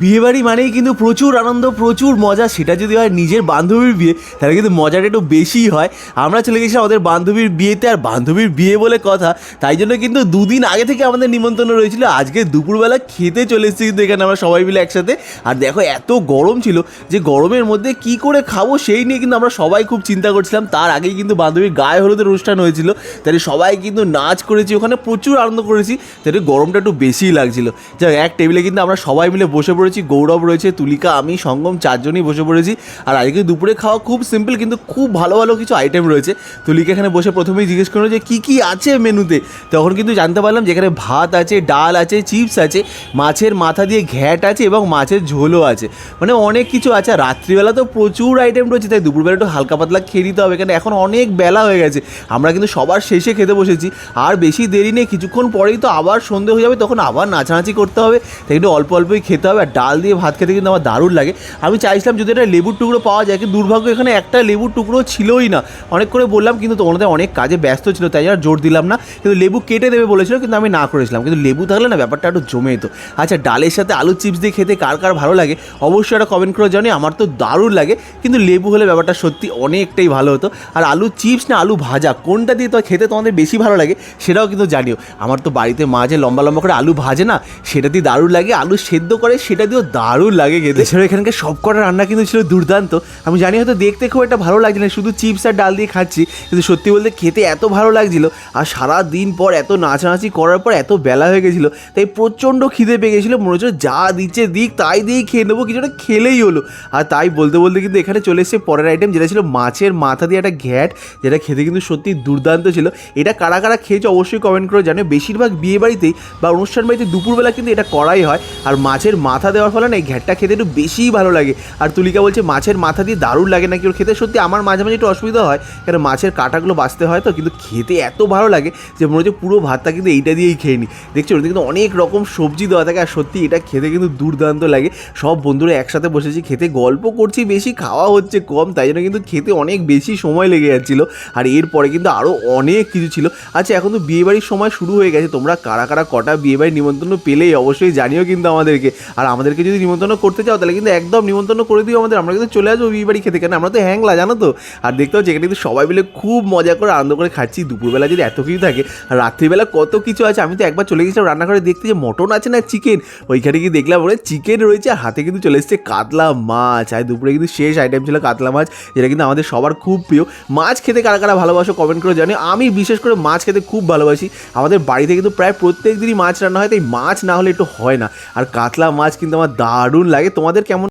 বিয়েবাড়ি মানেই কিন্তু প্রচুর আনন্দ, প্রচুর মজা। সেটা যদি হয় নিজের বান্ধবীর বিয়ে, তাহলে কিন্তু মজাটা একটু বেশিই হয়। আমরা চলে গেছি আমাদের বান্ধবীর বিয়েতে, আর বান্ধবীর বিয়ে বলে কথা, তাই জন্য কিন্তু দুদিন আগে থেকে আমাদের নিমন্ত্রণ রয়েছিল। আজকে দুপুরবেলা খেতে চলে এসেছি কিন্তু এখানে আমরা সবাই মিলে একসাথে। আর দেখো, এত গরম ছিল যে গরমের মধ্যে কি করে খাব সেই নিয়ে কিন্তু আমরা সবাই খুব চিন্তা করছিলাম। তার আগেই কিন্তু বান্ধবীর গায়ে হলুদের অনুষ্ঠান হয়েছিল। তাহলে সবাই কিন্তু নাচ করেছি, ওখানে প্রচুর আনন্দ করেছি। তাহলে গরমটা একটু বেশিই লাগছিল। যাই এক টেবিলে কিন্তু আমরা সবাই মিলে বসে পড়েছি, গৌরব রয়েছে, তুলিকা, আমি, সঙ্গম, চারজনই বসে পড়েছি। আর আজকে দুপুরে খাওয়া খুব সিম্পল কিন্তু খুব ভালো ভালো কিছু আইটেম রয়েছে। তুলিকা এখানে বসে প্রথমেই জিজ্ঞেস করল যে, কী কী আছে মেনুতে? তখন কিন্তু জানতে পারলাম যে, এখানে ভাত আছে, ডাল আছে, চিপস আছে, মাছের মাথা দিয়ে ঘ্যাট আছে এবং মাছের ঝোলও আছে। মানে অনেক কিছু আছে। রাত্রিবেলা তো প্রচুর আইটেম রয়েছে, তাই দুপুরবেলা একটু হালকা পাতলা খেয়ে নিতে হবে। কেন, এখন অনেক বেলা হয়ে গেছে। আমরা কিন্তু সবার শেষে খেতে বসেছি। আর বেশি দেরি নেই, কিছুক্ষণ পরেই তো আবার সন্ধে হয়ে যাবে, তখন আবার নাচানাচি করতে হবে। তাই একটু অল্প অল্পই খেতে হবে। আর ডাল দিয়ে ভাত খেতে কিন্তু আমার দারুণ লাগে। আমি চাইছিলাম যদি একটা লেবুর টুকরো পাওয়া যায়, কিন্তু দুর্ভাগ্য এখানে একটা লেবুর টুকরো ছিলই না। অনেক করে বললাম, কিন্তু তোমাদের অনেক কাজে ব্যস্ত ছিল, তাই আর জোর দিলাম না। কিন্তু লেবু কেটে দেবে বলেছিল, কিন্তু আমি না করেছিলাম। কিন্তু লেবু থাকলে না ব্যাপারটা একটু জমে যেত। আচ্ছা ডালের সাথে আলু চিপস দিয়ে খেতে কার কার ভালো লাগে? অবশ্যই একটা কমেন্ট করে জানি আমার তো দারুণ লাগে। কিন্তু লেবু হলে ব্যাপারটা সত্যি অনেকটাই ভালো হতো। আর আলু চিপস না আলু ভাজা, কোনটা দিয়ে তো খেতে তোমাদের বেশি ভালো লাগে সেটাও কিন্তু জানিও। আমার তো বাড়িতে মা যে লম্বা লম্বা করে আলু ভাজে না, সেটা দিয়ে দারুণ লাগে। আলু সেদ্ধ করে, সেটা দিয়েও দারুণ লাগে খেতে। এছাড়া এখানকার সব কটা রান্না কিন্তু ছিল দুর্দান্ত। আমি জানি হয়তো দেখতে খুব একটা ভালো লাগছে না, শুধু চিপস আর ডাল দিয়ে খাচ্ছি, কিন্তু সত্যি বলতে খেতে এত ভালো লাগছিল, আর সারা দিন পর এত নাচানাচি করার পর এত বেলা হয়ে গেছিল, তাই প্রচণ্ড খিদে পেয়ে গেছিল, মনে হচ্ছে যা দিচ্ছে দিক, তাই দিয়েই খেয়ে নেব কিছুটা খেলেই হলো। আর তাই বলতে বলতে কিন্তু এখানে চলে এসেছে পরের আইটেম যেটা ছিল মাছের মাথা দিয়ে একটা ঘ্যাট, যেটা খেতে কিন্তু সত্যি দুর্দান্ত ছিল। এটা কারা কারা খেয়েছে অবশ্যই কমেন্ট করে জানে বেশিরভাগ বিয়ে বাড়িতেই বা অনুষ্ঠান বাড়িতে দুপুরবেলা কিন্তু এটা করাই হয়, আর মাছের মাথা দেওয়ার ফলে না এই ঘ্যাটটা খেতে একটু বেশিই ভালো লাগে। আর তুলিকা বলছে, মাছের মাথা দিয়ে দারুণ লাগে নাকি ওর খেতে? সত্যি আমার মাঝে মাঝে একটু অসুবিধা হয় কারণ মাছের কাঁটাগুলো বাঁচতে হয় তো, কিন্তু খেতে এত ভালো লাগে যে মনে হচ্ছে পুরো ভাতটা কিন্তু এইটা দিয়েই খেয়ে নিই। দেখছ ওটা কিন্তু অনেক রকম সবজি দেওয়া থাকে আর সত্যি এটা খেতে কিন্তু দুর্দান্ত লাগে। সব বন্ধুরা একসাথে বসেছি, খেতে গল্প করছি, বেশি খাওয়া হচ্ছে কম, তাই জন্য কিন্তু খেতে অনেক বেশি সময় লেগে যাচ্ছিল। আর এরপরে কিন্তু আরও অনেক কিছু ছিল। আচ্ছা এখন তো বিয়েবাড়ির সময় শুরু হয়ে গেছে, তোমরা কারা কারা কটা বিয়েবাড়ির নিমন্ত্রণ পেলেই অবশ্যই জানিও কিন্তু আমাদেরকে। আর আমাদেরকে যদি নিমন্ত্রণ করতে চাও, তাহলে কিন্তু একদম নিমন্ত্রণ করে দিও আমাদের। আমরা কিন্তু চলে আসব বিয়েবাড়ি খেতে। কেন? আমরা তো হ্যাংলা, জানো তো? আর দেখতে পাচ্ছি, এখানে কিন্তু সবাই মিলে খুব মজা করে আনন্দ করে খাচ্ছি। দুপুরবেলা যদি এত কিছু থাকে, আর রাত্রিবেলা কত কিছু আছে, আমি তো একবার চলে গেছিলাম রান্নাঘরে দেখতে যে মটন আছে না চিকেন, ওইখানে কি দেখলাম ওখানে চিকেন রয়েছে, আর হাতে কিন্তু চলে এসেছে কাতলা মাছ। আর দুপুরে কিন্তু শেষ আইটেম ছিল কাতলা মাছ, যেটা কিন্তু আমাদের সবার খুব প্রিয়। মাছ খেতে কারা কারা ভালোবাসো কমেন্ট করে জানি আমি বিশেষ করে মাছ খেতে খুব ভালোবাসি। আমাদের বাড়িতে কিন্তু প্রায় প্রত্যেক দিনই মাছ রান্না হয়, তাই মাছ না হলে একটু হয় না। আর কাতলা মাছ কিন্তু আমার দারুণ লাগে। তোমাদের কেমন